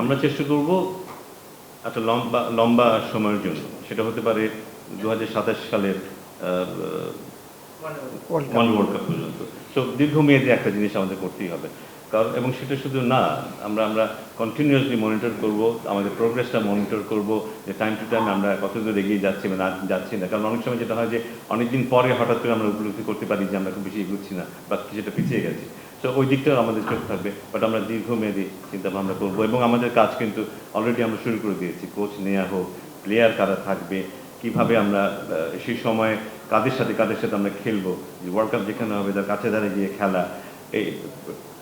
আমরা চেষ্টা করব একটা লম্বা লম্বা সময়ের জন্য। সেটা হতে পারে দু হাজার সাতাশ সালের ওয়ান ওয়ার্ল্ড কাপ পর্যন্ত। তো দীর্ঘমেয়াদী একটা জিনিস আমাদের করতেই হবে। কারণ, এবং সেটা শুধু না, আমরা আমরা কন্টিনিউয়াসলি মনিটর করব, আমাদের প্রোগ্রেসটা মনিটর করব, যে টাইম টু টাইম আমরা কত দূর এগিয়ে যাচ্ছি বা না যাচ্ছি না। কারণ অনেক সময় যেটা হয় যে, অনেকদিন পরে হঠাৎ করে আমরা উপলব্ধি করতে পারি যে, আমরা খুব বেশি এগুচ্ছি না, বা কিছুটা পিছিয়ে গেছি। তো ওই দিকটাও আমাদের চোখ থাকবে বাট আমরা দীর্ঘমেয়াদী চিন্তা ভাবনা করব, এবং আমাদের কাজ কিন্তু অলরেডি আমরা শুরু করে দিয়েছি। কোচ নেওয়া হোক প্লেয়ার কারা থাকবে, কীভাবে আমরা সেই সময় কাদের সাথে কাদের সাথে আমরা খেলব ওয়ার্ল্ড কাপ যেখানে হবে, তার কাছে ধারে গিয়ে খেলা এই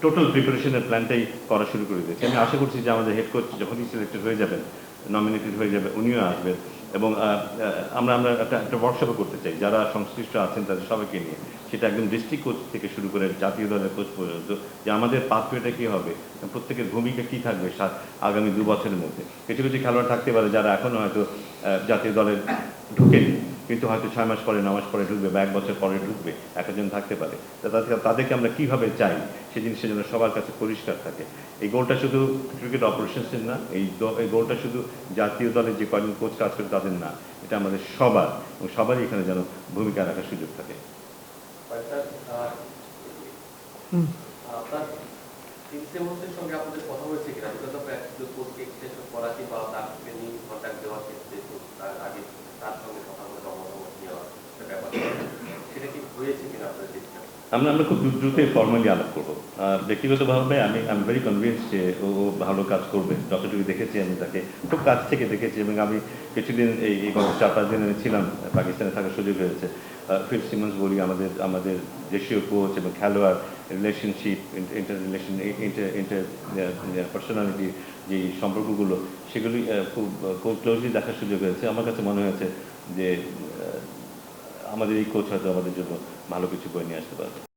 টোটাল প্রিপারেশনের প্ল্যানটাই করা শুরু করে দিয়েছি। আমি আশা করছি যে আমাদের হেড কোচ যখনই সিলেক্টেড হয়ে যাবেন নমিনেটেড হয়ে যাবে, উনিও আসবেন এবং আমরা আমরা একটা একটা ওয়ার্কশপও করতে চাই। যারা সংশ্লিষ্ট আছেন তাদের সবাইকে নিয়ে। সেটা একদম ডিস্ট্রিক্ট কোচ থেকে শুরু করে জাতীয় দলের কোচ পর্যন্ত, যে আমাদের পাথওয়েটা কী হবে, প্রত্যেকের ভূমিকা কী থাকবে আগামী দু বছরের মধ্যে। কিছু কিছু খেলোয়াড় থাকতে পারে যারা এখনও হয়তো জাতীয় দলে ঢুকেনি। কিন্তু হয়তো ছয় মাস পরে ন মাস পরে ঢুকবে বা এক বছর পরে ঢুকবে একজন থাকতে পারে। তাদেরকে- তাদেরকে আমরা কীভাবে চাই? সেই জিনিসটা যেন সবার কাছে পরিষ্কার থাকে। এই গোলটা শুধু ক্রিকেট অপারেশনসের না এই এই গোলটা শুধু জাতীয় দলের যে কয়জন কোচ কাজ করে তাদের না এটা আমাদের সবার এবং সবারই এখানে যেন ভূমিকা রাখার সুযোগ থাকে। আপনার সঙ্গে আপনাদের কথা হয়েছে কিনা? করা কিংবা তাকে নিয়ে কন্ট্যাক্ট দেওয়ার ক্ষেত্রে তো তার আগে তার সঙ্গে কথা বলে বা মতামত নেওয়া একটা ব্যাপার সেটা কি হয়েছে কিনা আপনাদের দিকটা আমরা আমরা খুব দ্রুত- দ্রুতই ফর্মালি আলাপ করব। আর ব্যক্তিগতভাবে আমি আমি ভেরি কনভিন্স যে ও ভালো কাজ করবে। যতটুকু দেখেছি আমি তাকে খুব কাছ থেকে দেখেছি এবং আমি কিছুদিন এই গত চার, পাঁচ দিন আমি ছিলাম, পাকিস্তানে থাকার সুযোগ হয়েছে। ফিল সিমন্স বলি আমাদের আমাদের দেশীয় কোচ এবং খেলোয়াড় relationship inter relation inter inter personality যে সম্পর্কগুলো, সেগুলি খুব ক্লোজলি দেখার সুযোগ হয়েছে। আমার কাছে মনে হয়েছে যে আমাদের এই কোচ হয়তো আমাদের জন্য ভালো কিছু বই নিয়ে আসতে পারবে।